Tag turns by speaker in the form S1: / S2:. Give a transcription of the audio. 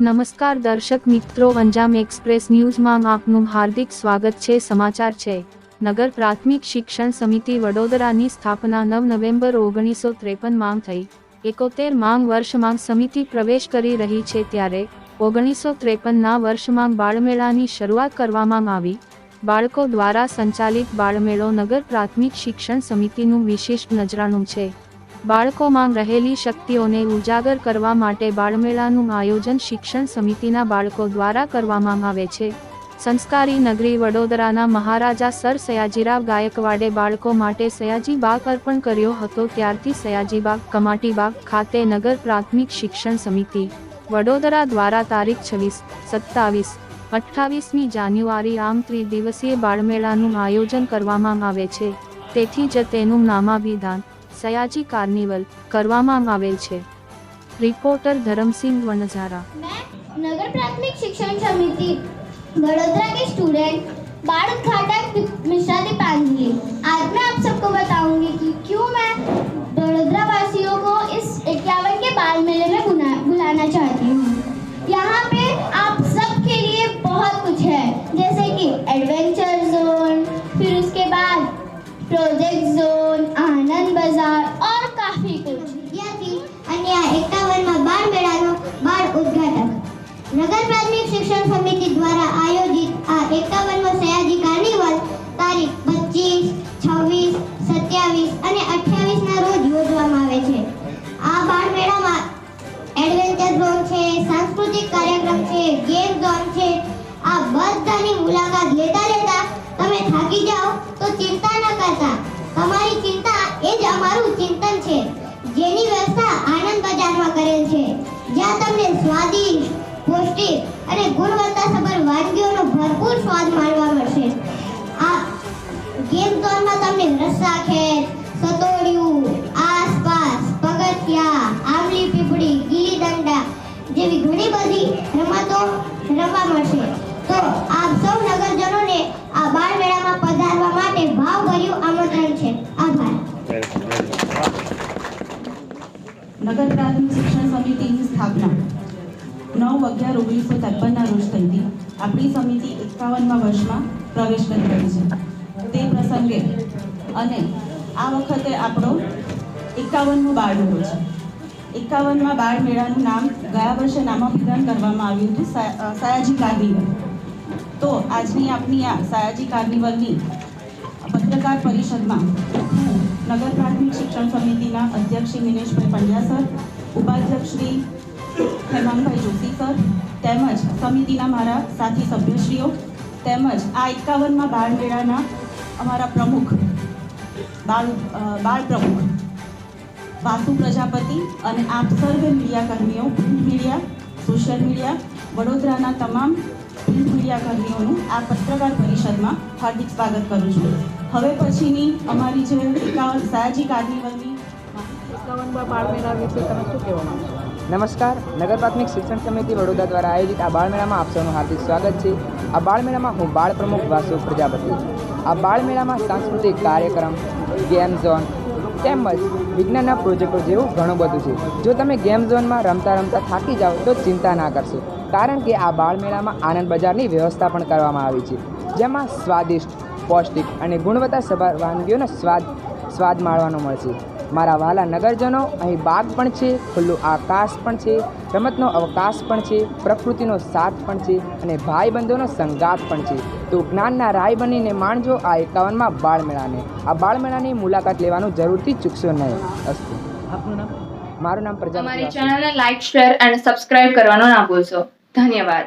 S1: નમસ્કાર દર્શક મિત્રો અંજામ એક્સપ્રેસ ન્યૂઝમાં આપનું હાર્દિક સ્વાગત છે. સમાચાર છે. નગર પ્રાથમિક શિક્ષણ સમિતિ વડોદરાની સ્થાપના નવ નવેમ્બર ઓગણીસો ત્રેપનમાં થઈ. એકોતેર માંગ વર્ષમાં સમિતિ પ્રવેશ કરી રહી છે ત્યારે ઓગણીસો ત્રેપનના વર્ષમાં બાળમેળાની શરૂઆત કરવામાં આવી. બાળકો દ્વારા સંચાલિત બાળમેળો નગર પ્રાથમિક શિક્ષણ સમિતિનું વિશિષ્ટ નજરાણું છે. બાળકોમાં રહેલી શક્તિઓને ઉજાગર કરવા માટે બાળમેળાનું આયોજન શિક્ષણ સમિતિના બાળકો દ્વારા કરવામાં આવે છે. સંસ્કારી નગરી વડોદરાના મહારાજા સર સયાજીરાવ ગાયકવાડે બાળકો માટે સયાજી બાગ અર્પણ કર્યો હતો. ત્યારથી સયાજી કમાટીબાગ કમાટી બાગ ખાતે નગર પ્રાથમિક શિક્ષણ સમિતિ, વડોદરા દ્વારા તારીખ છવ્વીસ, સત્તાવીસ, અઠ્ઠાવીસમી જાન્યુઆરી આમ ત્રિદિવસીય બાળમેળાનું આયોજન કરવામાં આવે છે. તેથી જ તેનું નામાભિધાન સયાજી કાર્નિવલ કરવામાં આવેલ છે. રિપોર્ટર ધરમસિંહ વણઝારા.
S2: નગર પ્રાથમિક શિક્ષણ સમિતિ, વડોદરા કે સ્ટુડન્ટ બાળ ઘાટક મિશ્રા દીપાંજલિ આત્મ સાંસ્કૃતિક કાર્યક્રમ છે ગેમ ઝોન છે, આ બધાની મુલાકાત લેતા લેતા તમે થાકી જાઓ તો ચિંતા ન કરતા. તમારી ચિંતા એ જ અમારું ચિંતન છે, જેની વ્યવસ્થા આનંદ બજારમાં કરેલ છે. જ્યાં તમને સ્વાદિષ્ટ પૌષ્ટિક અને ગુણવત્તાસભર વાનગીઓનો ભરપૂર સ્વાદ માણવા મળશે. આ ગેમ ઝોનમાં તમને રસ્સા ખેલ સતોડિયું, આસપાસ, પગથિયા આમલી પીપળી, ગીલી દંડા જેવી ઘણી બધી રમતો રમવા મળશે તો આપ સૌ નગરજનોને આ બાળ મેળામાં પધારવા માટે ભાવભર્યું આમંત્રણ છે. આભાર.
S3: નગર પ્રાથમિક શિક્ષણ સમિતિની સ્થાપના. નવ અગિયાર ઓગણીસો ત્રેપનના રોજ થઈ આપણી સમિતિ એકાવનમાં વર્ષમાં પ્રવેશ કરી રહી છે. તે પ્રસંગે અને આ વખતે આપણો એકાવનમો બાળ મેળો છે. એકાવનમાં બાળ મેળાનું નામ ગયા વર્ષે નામાભિધાન કરવામાં આવ્યું હતું સયાજી કાર્નિવલ. તો આજની આપની આ સયાજી કાર્નિવલની પત્રકાર પરિષદમાં હું નગર પ્રાથમિક શિક્ષણ સમિતિના અધ્યક્ષ શ્રી મિનેશભાઈ પંડ્યા સર, ઉપાધ્યક્ષ શ્રી હેમાંગભાઈ જોશી સર તેમજ સમિતિના મારા સાથી સભ્યશ્રીઓ, તેમજ આ એકાવનમાં બાળ મેળાના અમારા પ્રમુખ, બાળ બાળ પ્રમુખ વાસુ પ્રજાપતિ અને આપ સર્વે મીડિયા કર્મીઓ પ્રિન્ટ મીડિયા સોશિયલ મીડિયા વડોદરાના તમામ પ્રિન્ટ મીડિયાકર્મીઓનું આ પત્રકાર પરિષદમાં હાર્દિક સ્વાગત કરું છું. હવે પછીની અમારી જે એકાવન સયાજી કાર્નિવલની
S4: બાળ મેળા વિશે તમે શું કહેવા માંગો
S5: નમસ્કાર. નગર પ્રાથમિક શિક્ષણ સમિતિ વડોદરા દ્વારા આયોજિત આ બાળમેળામાં આપ સૌનું હાર્દિક સ્વાગત છે. આ બાળમેળામાં હું બાળ પ્રમુખ વાસુ પ્રજાપતિ. આ બાળમેળામાં સાંસ્કૃતિક કાર્યક્રમ ગેમ ઝોન તેમજ વિજ્ઞાનના પ્રોજેક્ટો જેવું ઘણું બધું છે. જો તમે ગેમ ઝોનમાં રમતા રમતા થાકી જાઓ, તો ચિંતા ના કરશો. કારણ કે આ બાળમેળામાં આનંદ બજારની વ્યવસ્થા પણ કરવામાં આવી છે. જેમાં સ્વાદિષ્ટ, પૌષ્ટિક અને ગુણવત્તા સભર વાનગીઓનો સ્વાદ સ્વાદ માણવાનો મળશે. મારા વાલા નગરજનો અહીં બાગ પણ છે ખુલ્લું આકાશ પણ છે રમતનો અવકાશ પણ છે પ્રકૃતિનો સાથ પણ છે અને ભાઈબંધોનો સંગાત પણ છે. તો જ્ઞાનના રાય બનીને માણજો આ એકાવનમાં બાળમેળાને. આ બાળમેળાની મુલાકાત લેવાનું જરૂરથી ચૂકશો નહીં. અસ્તુ.
S4: આપનું નામ?
S5: મારું નામ પ્રજા
S6: અમારી. ચેનલને લાઈક શેર અને સબસ્ક્રાઇબ કરવાનો ના ભૂલશો. ધન્યવાદ.